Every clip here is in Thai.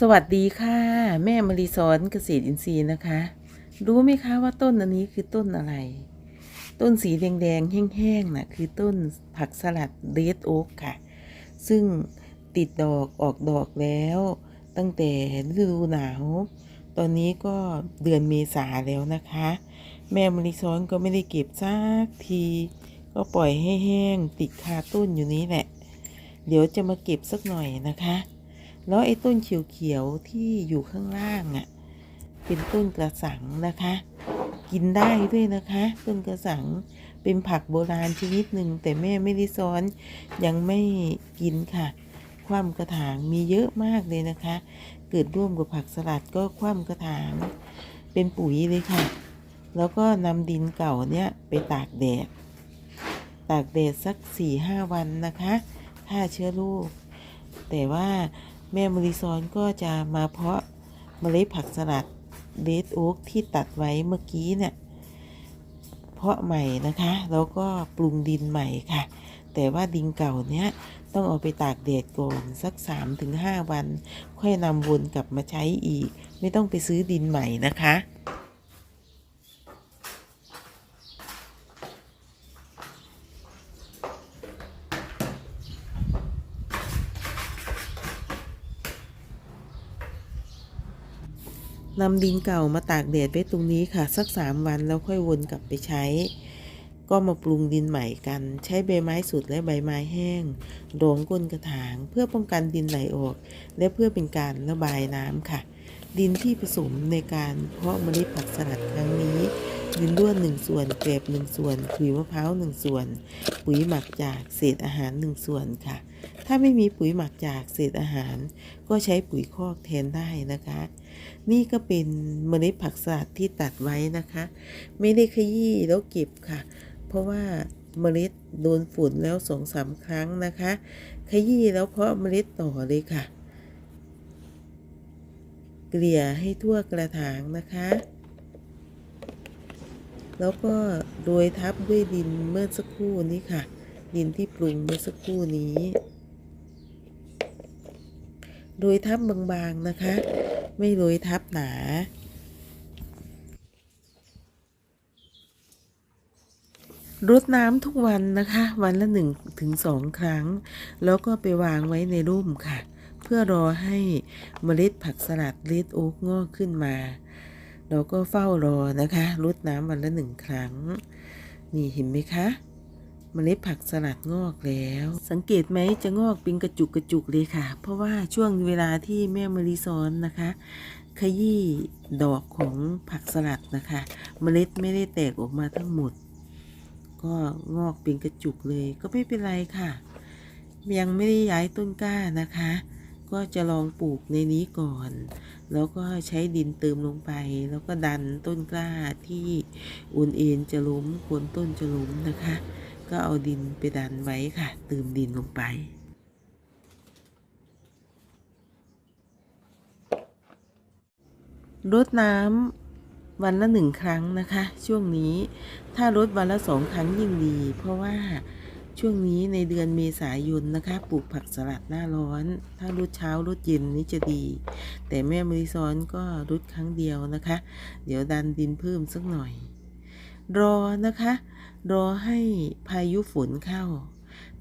สวัสดีค่ะ แม่มารีสอนเกษตรอินทรีย์นะคะ รู้ไหมคะว่าต้นอันนี้คือต้นอะไร ต้นสีแดงๆ แห้งๆน่ะคือต้นผักสลัดเรดโอ๊กค่ะ ซึ่งติดดอกออกดอกแล้ว ตั้งแต่ฤดูหนาว ตอนนี้ก็เดือนเมษาแล้วนะคะ แม่มารีสอนก็ไม่ได้เก็บสักที ก็ปล่อยให้แห้งติดคาต้นอยู่นี้แหละ เดี๋ยวจะมาเก็บสักหน่อยนะคะ แล้วไอ้ต้นเขียวๆที่อยู่ข้างล่างอะ่ะ เป็นต้นกระสังนะคะ กินได้ด้วยนะคะ ต้นกระสังเป็นผักโบราณชนิดหนึ่งแต่แม่ไม่ได้ซ้อนยังไม่กินค่ะ คว่ำกระถางมีเยอะมากเลยนะคะ เกิดร่วมกับผักสลัดก็คว่ำกระถาง เป็นปุ๋ยเลยค่ะ แล้วก็นำดินเก่าเนี่ยไปตากแดด ตากแดดสักสี่ห้าวันนะคะฆ่าเชื้อโรคแต่ว่า แม่มริซอนก็จะมาเพาะเมล็ดผักสลัดเดดโอ๊กที่ตัดไว้เมื่อกี้เนี่ยเพาะใหม่นะคะแล้วก็ปรุงดินใหม่ค่ะ แต่ว่าดินเก่าเนี้ยต้องเอาไปตากแดดก่อนสัก 3-5 วัน ค่อยนำวนกลับมาใช้อีก ไม่ต้องไปซื้อดินใหม่นะคะ นำดินเก่ามาตากแดดไว้ตรงนี้ค่ะ สักสามวันแล้วค่อยวนกลับไปใช้ ก็มาปรุงดินใหม่กัน ใช้ใบไม้สุดและใบไม้แห้งรองก้นกระถาง เพื่อป้องกันดินไหลออก และเพื่อเป็นการระบายน้ำค่ะ ดินที่ผสมในการเพาะเมล็ดผักสลัดครั้งนี้ดินด้วนหนึ่งส่วนเกลบหนึ่งส่วนขุยมะพร้าวหนึ่งส่วน ปุ๋ยหมักจากเศษอาหารหนึ่งส่วนค่ะ ถ้าไม่มีปุ๋ยหมักจากเศษอาหาร ก็ใช้ปุ๋ยคอกแทนได้นะคะ นี่ก็เป็นเมล็ดผักสลัดที่ตัดไว้นะคะ ไม่ได้ขยี้แล้วเก็บค่ะ เพราะว่าเมล็ดโดนฝุ่นแล้วสองสามครั้งนะคะ ขยี้แล้วเพาะเมล็ดต่อเลยค่ะ เกลี่ยให้ทั่วกระถางนะคะ แล้วก็โรยทับด้วยดินเมื่อสักครู่นี้ค่ะ ดินที่ปรุงเมื่อสักครู่นี้โรยทับบางๆนะคะ ไม่โรยทับหนา รดน้ำทุกวันนะคะ วันละหนึ่งถึงสองครั้ง แล้วก็ไปวางไว้ในร่มค่ะ เพื่อรอให้เมล็ดผักสลัดเลดโอ๊กงอกขึ้นมา เราก็เฝ้ารอนะคะรดน้ำวันละหนึ่งครั้ง นี่เห็นไหมคะ เมล็ดผักสลัดงอกแล้ว สังเกตไหมจะงอกเป็นกระจุกกระจุกเลยค่ะ เพราะว่าช่วงเวลาที่แม่มะลิซ้อนนะคะ ขยี้ดอกของผักสลัดนะคะเมล็ดไม่ได้แตกออกมาทั้งหมด ก็งอกเป็นกระจุกเลยก็ไม่เป็นไรค่ะ ยังไม่ได้ย้ายต้นกล้านะคะ ก็จะลองปลูกในนี้ก่อน แล้วก็ใช้ดินเติมลงไป แล้วก็ดันต้นกล้าที่อุ่นเอ็นจะล้มโคนต้นจะล้มนะคะ ก็เอาดินไปดันไว้ค่ะ เติมดินลงไป รดน้ำวันละหนึ่งครั้งนะคะ ช่วงนี้ถ้ารดวันละสองครั้งยิ่งดี เพราะว่าช่วงนี้ในเดือนเมษายนนะคะปลูกผักสลัดหน้าร้อน ถ้ารดเช้ารดเย็นนี่จะดี แต่แม่มริซอนก็รดครั้งเดียวนะคะ เดี๋ยวดันดินเพิ่มสักหน่อย รอนะคะ รอให้พายุฝนเข้า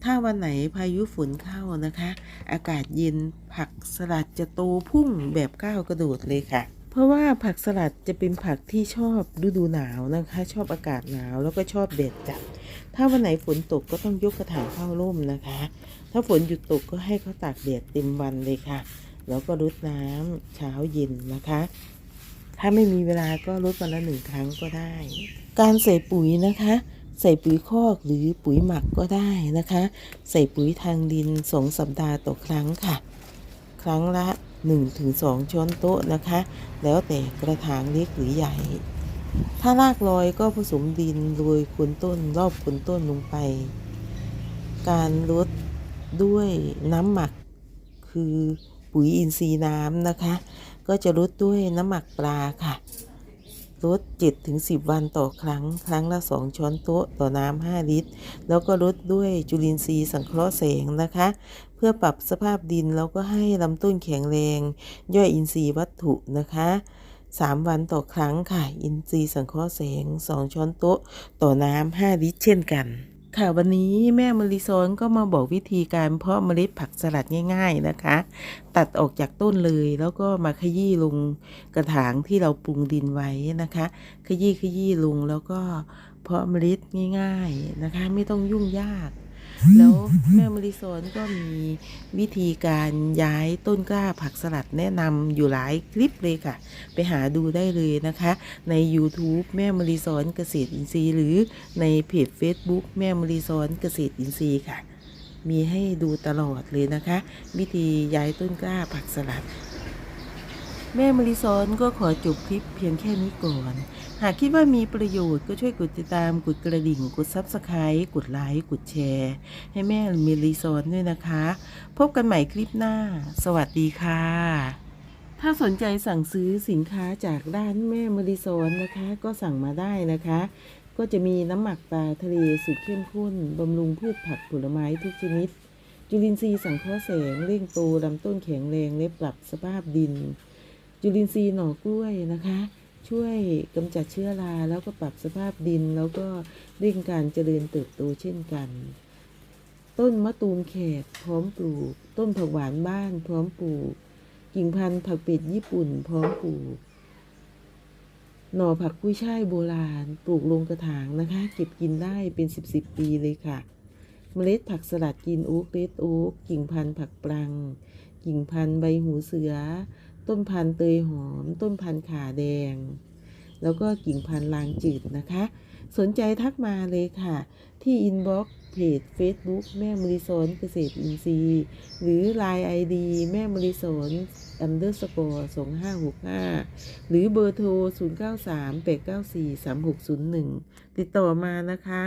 ถ้าวันไหนพายุฝนเข้านะคะ อากาศเย็นผักสลัดจะโตพุ่งแบบก้าวกระโดดเลยค่ะ เพราะว่าผักสลัดจะเป็นผักที่ชอบฤดูหนาวนะคะ ชอบอากาศหนาวแล้วก็ชอบแดดจัด ถ้าวันไหนฝนตกก็ต้องยกกระถางเข้าร่มนะคะ ถ้าฝนหยุดตกก็ให้เขาตากแดดเต็มวันเลยค่ะ แล้วก็รดน้ำเช้าเย็นนะคะถ้าไม่มีเวลาก็ลดวันละหนึ่งครั้งก็ได้ การใส่ปุ๋ยนะคะ ใส่ปุ๋ยคอกหรือปุ๋ยหมักก็ได้นะคะ ใส่ปุ๋ยทางดินสองสัปดาห์ต่อครั้งค่ะ ครั้งละ 1-2 ช้อนโต๊ะนะคะ แล้วแต่กระถางเล็กหรือใหญ่ ถ้ารากลอยก็ผสมดินโรยโคนต้นรอบโคนต้นลงไป การลดด้วยน้ำหมักคือปุ๋ยอินทรีย์น้ำนะคะ ก็จะลดด้วยน้ำหมักปลาค่ะ ลด7-10 วันต่อครั้ง ครั้งละ 2 ช้อนโต๊ะต่อน้ำ 5 ลิตร แล้วก็ลดด้วยจุลินทรีย์สังเคราะห์แสงนะคะ เพื่อปรับสภาพดินแล้วก็ให้ลำต้นแข็งแรง ย่อยอินทรีย์วัตถุนะคะ 3 วันต่อครั้งค่ะ อินทรีย์สังเคราะห์แสง 2 ช้อนโต๊ะต่อน้ำ 5 ลิตร เช่นกัน ค่ะวันนี้แม่มริซอนก็มาบอกวิธีการเพาะเมล็ดผักสลัดง่าย ๆนะคะ ตัดออกจากต้นเลยแล้วก็มาขยี้ลงกระถางที่เราปรุงดินไว้นะคะ ขยี้ขยี้ลงแล้วก็เพาะเมล็ดง่าย ๆนะคะ ไม่ต้องยุ่งยาก แล้วแม่มริซอนก็มีวิธีการย้ายต้นกล้าผักสลัดแนะนำอยู่หลายคลิปเลยค่ะ ไปหาดูได้เลยนะคะ ใน YouTube แม่มริซอนเกษตรอินทรีย์ หรือในเพจ Facebook แม่มริซอนเกษตรอินทรีย์ค่ะ มีให้ดูตลอดเลยนะคะ วิธีย้ายต้นกล้าผักสลัด แม่มริซอนก็ขอจบคลิปเพียงแค่นี้ก่อน หากคิดว่ามีประโยชน์ก็ช่วยกดติดตาม กดกระดิ่ง กดซับสไคร b ์กดไลค์ กดแชร์ ให้แม่มริซอนด้วยนะคะ พบกันใหม่คลิปหน้า สวัสดีค่ะ ถ้าสนใจสั่งซื้อสินค้าจากร้านแม่มริซอนนะคะ ก็สั่งมาได้นะคะ ก็จะมีน้ำหมักปลาทะเลสูตรเข้มข้นบำรุงพืชผักผลไม้ทุกชนิด จุลินทรีย์สังเคราะห์แสงเร่งโตลำต้นแข็งแรงและปรับสภาพดิน จุลินทรีย์หน่อกล้วยนะคะ ช่วยกำจัดเชื้อราแล้วก็ปรับสภาพดิน แล้วก็เร่งการเจริญเติบโตเช่นกัน ต้นมะตูมแขกพร้อมปลูก ต้นผักหวานบ้านพร้อมปลูก กิ่งพันธุ์ผักเป็ดญี่ปุ่นพร้อมปลูกหน่อผักกุ้ยช่ายโบราณ ปลูกลงกระถางนะคะ เก็บกินได้เป็นสิบสิบปีเลยค่ะ เมล็ดผักสลัดกินโอ๊กเรดโอ๊กกิ่งพันธุ์ผักปรัง กิ่งพันธุ์ใบหูเสือ ต้นพันธุ์เตยหอม ต้นพันธุ์ขาแดง แล้วก็กิ่งพันธุ์ลางจืดนะคะ สนใจทักมาเลยค่ะ ที่อินบ็อกซ์เพจ Facebook แม่มริสนเกษตรอินทรีย์ หรือ Line ID แม่มริสอน underscore 2565หรือเบอร์โทร0938943601ติดต่อมานะคะ